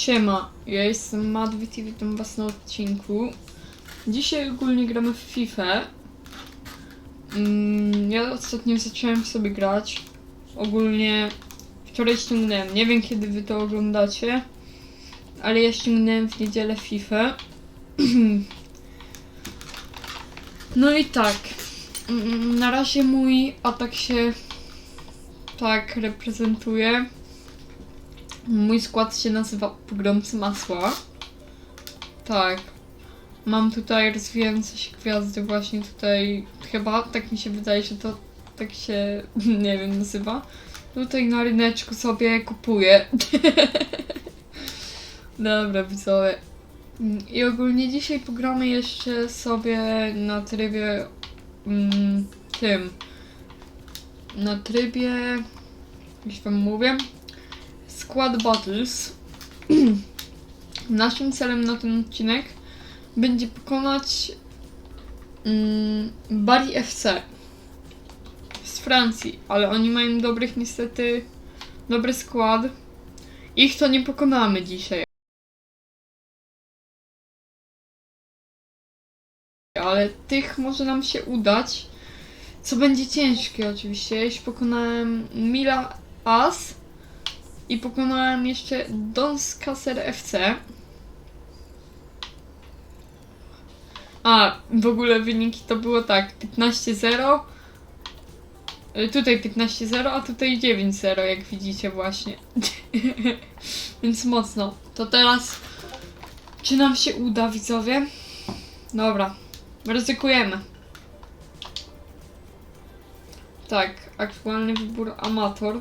Siema, ja jestem Madwit i witam was na odcinku. Dzisiaj ogólnie gramy w FIFA. Mm, ja ostatnio zacząłem sobie grać. Ogólnie wczoraj ściągnąłem, nie wiem kiedy wy to oglądacie, ale ja ściągnąłem w niedzielę FIFA. No i tak, mm, na razie mój atak się tak reprezentuje. Mój skład się nazywa Pogromcy Masła. Tak. Mam tutaj rozwijające się gwiazdy właśnie tutaj. Chyba tak mi się wydaje, że to tak się nie wiem nazywa. Tutaj na ryneczku sobie kupuję. Dobra, widzowie. I ogólnie dzisiaj pogramy jeszcze sobie na trybie mm, tym. Na trybie już wam mówię. Squad Battles. Naszym celem na ten odcinek będzie pokonać mm, Bari FC z Francji, ale oni mają dobrych niestety dobry skład. Ich to nie pokonamy dzisiaj. Ale tych może nam się udać. Co będzie ciężkie oczywiście. Jeśli pokonałem Mila As i pokonałem jeszcze Doncaster FC. A, w ogóle wyniki to było tak, 15-0. Y, Tutaj 15-0, a tutaj 9-0, jak widzicie właśnie. Więc mocno. To teraz, czy nam się uda, widzowie? Dobra, ryzykujemy. Tak, aktualny wybór amator.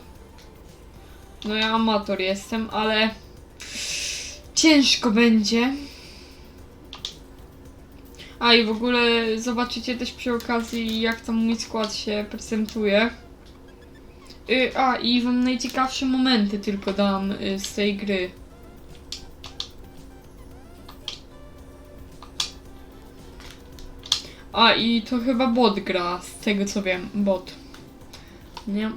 No ja amator jestem, ale ciężko będzie. A i w ogóle zobaczycie też przy okazji, jak tam mój skład się prezentuje. Y, a i wam najciekawsze momenty tylko dam y, z tej gry. A i to chyba bot gra, z tego co wiem, bot. Nie.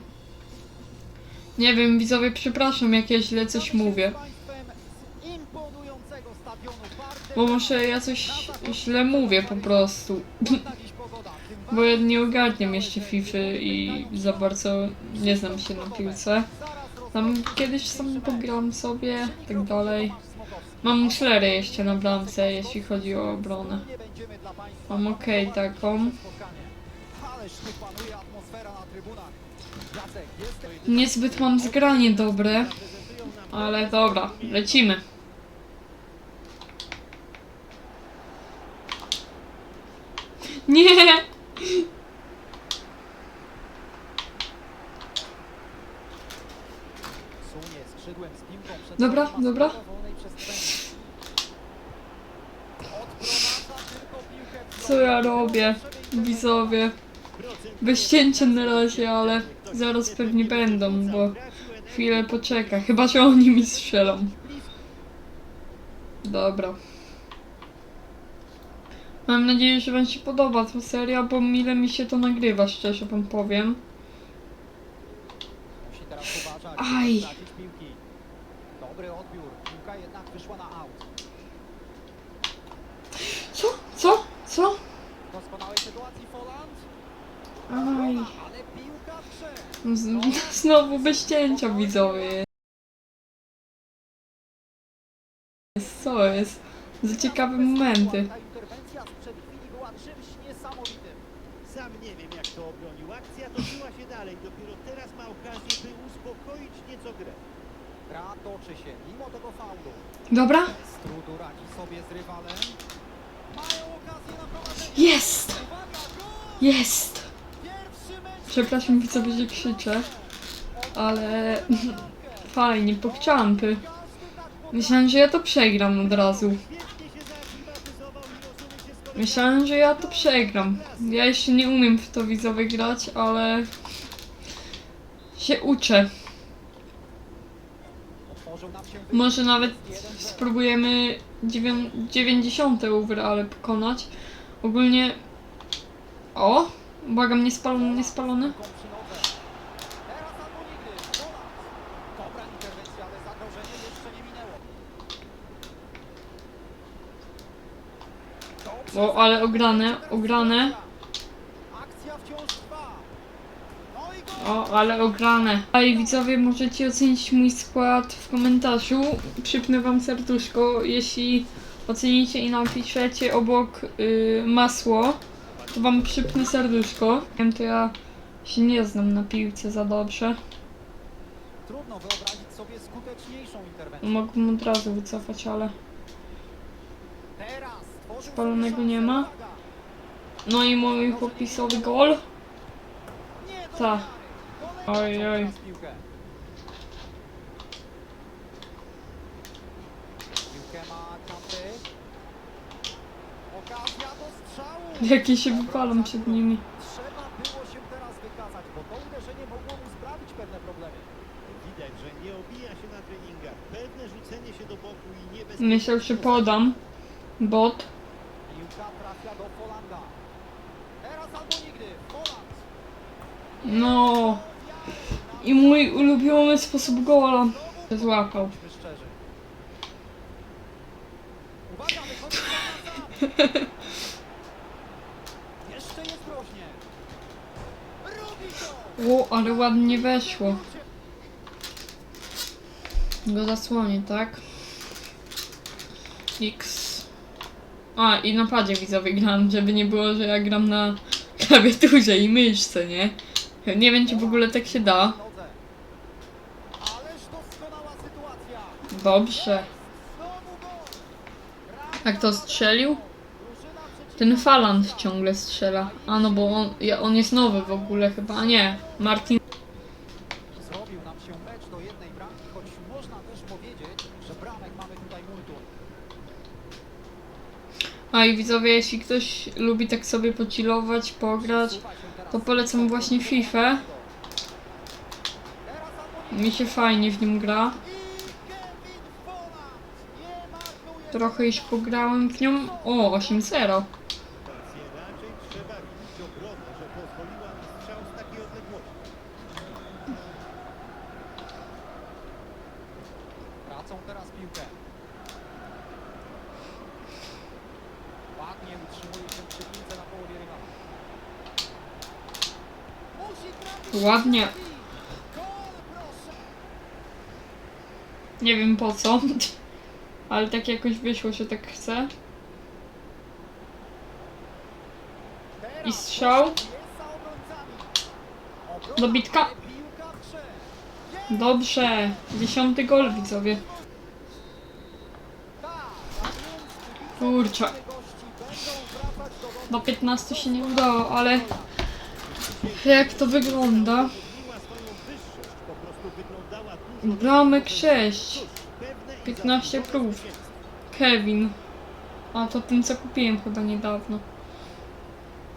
Nie wiem, widzowie, przepraszam, jak ja źle coś mówię. Bo może ja coś źle mówię po prostu. Bo ja nie ogarniam jeszcze FIFA i za bardzo nie znam się na piłce. Tam kiedyś sam pogram sobie, tak dalej. Mam szlerę jeszcze na bramce, jeśli chodzi o obronę. Mam okej taką. Niezbyt mam zgranie dobre, ale dobra, lecimy. Nie! Dobra, dobra. Co ja robię, widzowie? Bez na razie, ale zaraz pewnie będą, bo chwilę poczeka. Chyba, że oni mi strzelą. Dobra. Mam nadzieję, że wam się podoba ta seria, bo mile mi się to nagrywa, szczerze wam powiem. Aj. Co? Co? Co? Doskonałej sytuacji Folland. Aj. Z- Znowu bez cięcia widzowie. Co jest? Za ciekawe momenty. Sam nie wiem jak to obronił. Akcja toczyła się dalej. Dopiero teraz ma okazję, by uspokoić nieco grę. Gra toczy się mimo tego faulu. Dobra? Bez trudu radzi sobie z rywalem. Mają okazję na prowadzenie. Jest! Jest! Przepraszam widzowie, że krzyczę, ale fajnie, pokczampy. Myślałem, że ja to przegram od razu. Myślałem, że ja to przegram. Ja jeszcze nie umiem w to widzowie grać, ale się uczę. Może nawet spróbujemy dziewię- 90 overall pokonać. Ogólnie... O! Błagam, nie spalony, nie spalony. O, ale ograne, ograne. O, ale ograne. A i widzowie, możecie ocenić mój skład w komentarzu. Przypnę wam serduszko, jeśli ocenicie i napiszecie obok y, masło to wam przypnę serduszko. Wiem, to ja się nie znam na piłce za dobrze. Trudno wyobrazić sobie skuteczniejszą interwencję. Mogłem od razu wycofać, ale... Teraz stworzył sobie Spalonego nie ma. No i mój popisowy gol. Nie do Ta. wiary. Oj, oj. piłkę. Piłkę ma Kanty. Okazja do strzału. Jakie się wypalam przed nimi. Trzeba było się teraz wykazać, bo to uderzenie mogło mu sprawić pewne problemy. Widać, że nie obija się na treningach. Pewne rzucenie się do boku i niebezpieczne. Myślał, że podam. Bot. Piłka trafia do Polanda. Teraz albo nigdy. Poland. No. I mój ulubiony sposób gola. Złapał. Bądźmy szczerzy. Uwaga, wychodzi na sam. Jeszcze jest groźnie. Robi to! O, ale ładnie weszło. Go zasłonię, tak? X. A, i na padzie widzowie gram, żeby nie było, że ja gram na klawiaturze i myszce, nie? Nie wiem, czy w ogóle tak się da. Nodze. Ależ doskonała sytuacja. Dobrze. Znowu gol. Jak to strzelił? Ten Faland ciągle strzela. A no, bo on, ja, on jest nowy w ogóle chyba. A nie, Martin. Zrobił nam się mecz do jednej bramki, choć można też powiedzieć, że bramek mamy tutaj multum. A i widzowie, jeśli ktoś lubi tak sobie pocilować, pograć, to polecam właśnie FIFA. Mi się fajnie w nim gra. Trochę już pograłem w nią. O, 8-0. Sytuację raczej trzeba widzieć obronę, że pozwoliła na strzał z takiej odległości. Tracą teraz piłkę. Ładnie utrzymuje się przy piłce na połowie rywala. Musi trafić Ładnie. Nie wiem po co. Ale tak jakoś wyszło, że tak chce. I strzał. Dobitka. Dobrze. Dziesiąty gol, widzowie. Kurczę. Do 15 się nie udało, ale jak to wygląda? Bramek lepiej. 6. Cóż, pewne i 15 zasłużone prób. Kevin. A to ten co kupiłem chyba niedawno.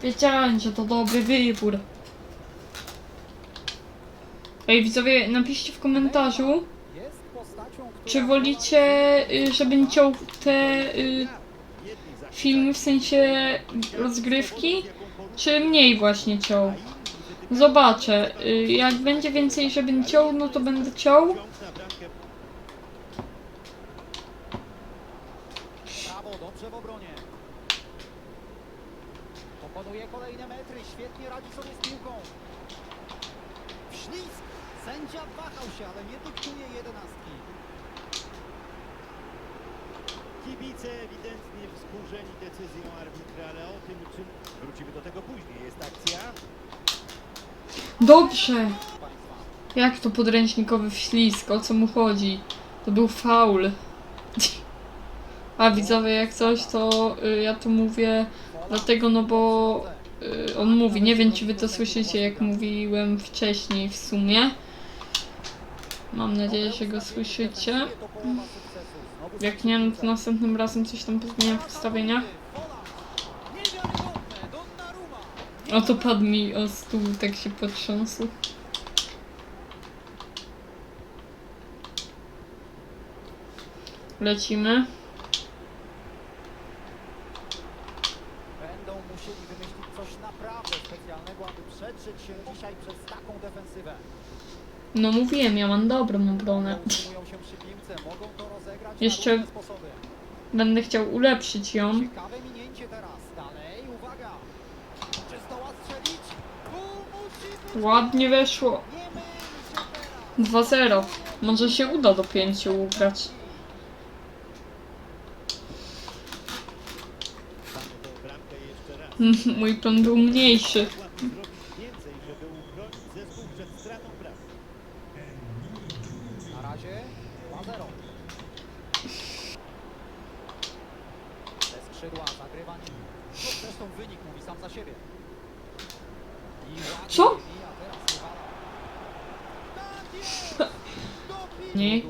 Wiedziałem, że to dobry wybór. Ej widzowie, napiszcie w komentarzu, czy wolicie, y, żebym ciął te y, filmy w sensie rozgrywki, czy mniej właśnie ciął. Zobaczę. Y, Jak będzie więcej, żebym ciął, no to będę ciął. dobrze w obronie. Pokonuje kolejne metry, świetnie radzi sobie z piłką. Ślizg! Sędzia wahał się, ale nie dyktuje jedenastki. Kibice ewidentnie wzburzeni decyzją arbitra, ale o tym, czym wrócimy do tego później. Jest akcja. Dobrze. Jak to podręcznikowy wślizg? O co mu chodzi? To był faul. A widzowie, jak coś, to y, ja to mówię dlatego, no bo y, on mówi. Nie wiem, czy wy to słyszycie, jak mówiłem wcześniej w sumie. Mam nadzieję, że go słyszycie. Jak nie, no to następnym razem coś tam pozmieniam w ustawieniach. O to padł mi o stół, tak się potrząsł. Lecimy. Będą musieli wymyślić coś naprawdę specjalnego, aby przedrzeć się dzisiaj przez taką defensywę. No mówiłem, ja mam dobrą obronę. Utrzymują się przy piłce, mogą to rozegrać Jeszcze- na różne sposoby. Będę chciał ulepszyć ją. Ciekawe minięcie teraz. Ładnie weszło. 2-0. Może się uda do 5 ugrać. Mój plan był mniejszy. Mogłaby zrobić więcej, żeby uchronić zespół przed stratą bramki. Na razie 2-0. Te skrzydła zagrywa nim. No, zresztą wynik mówi sam za siebie. Co? Nie.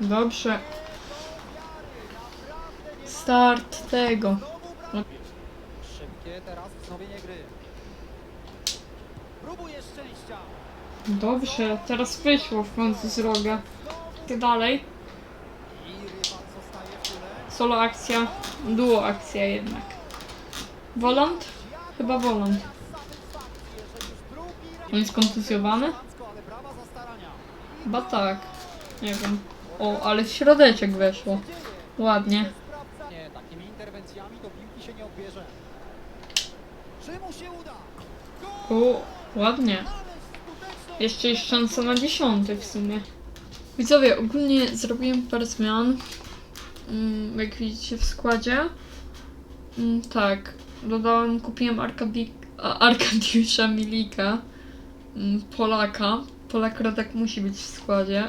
Dobrze. Start tego. Dobrze, teraz wyszło w końcu z roga. Ty dalej. Solo akcja, duo akcja jednak. Wolant? Chyba Wolant. On jest kontuzjowany? Chyba tak. Nie wiem. O, ale w środeczek weszło. Ładnie. O, ładnie. Jeszcze jest szansa na dziesiąty w sumie. Widzowie, ogólnie zrobiłem parę zmian. Mm, Jak widzicie w składzie. Mm, Tak, dodałem, kupiłem Arkadi Arkadiusza Milika. mm, Polaka. Polak Rodak musi być w składzie.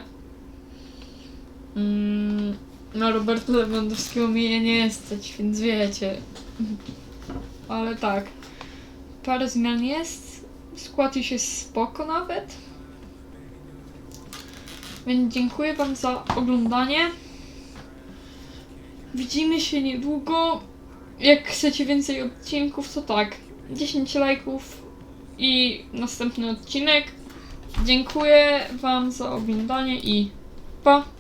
Mm, Na Roberta Lewandowskiego mnie nie stać, więc wiecie. Ale tak. Parę zmian jest. Skład już jest spoko nawet. Więc dziękuję Wam za oglądanie. Widzimy się niedługo. Jak chcecie więcej odcinków, to tak. 10 lajków i następny odcinek. Dziękuję Wam za oglądanie i pa!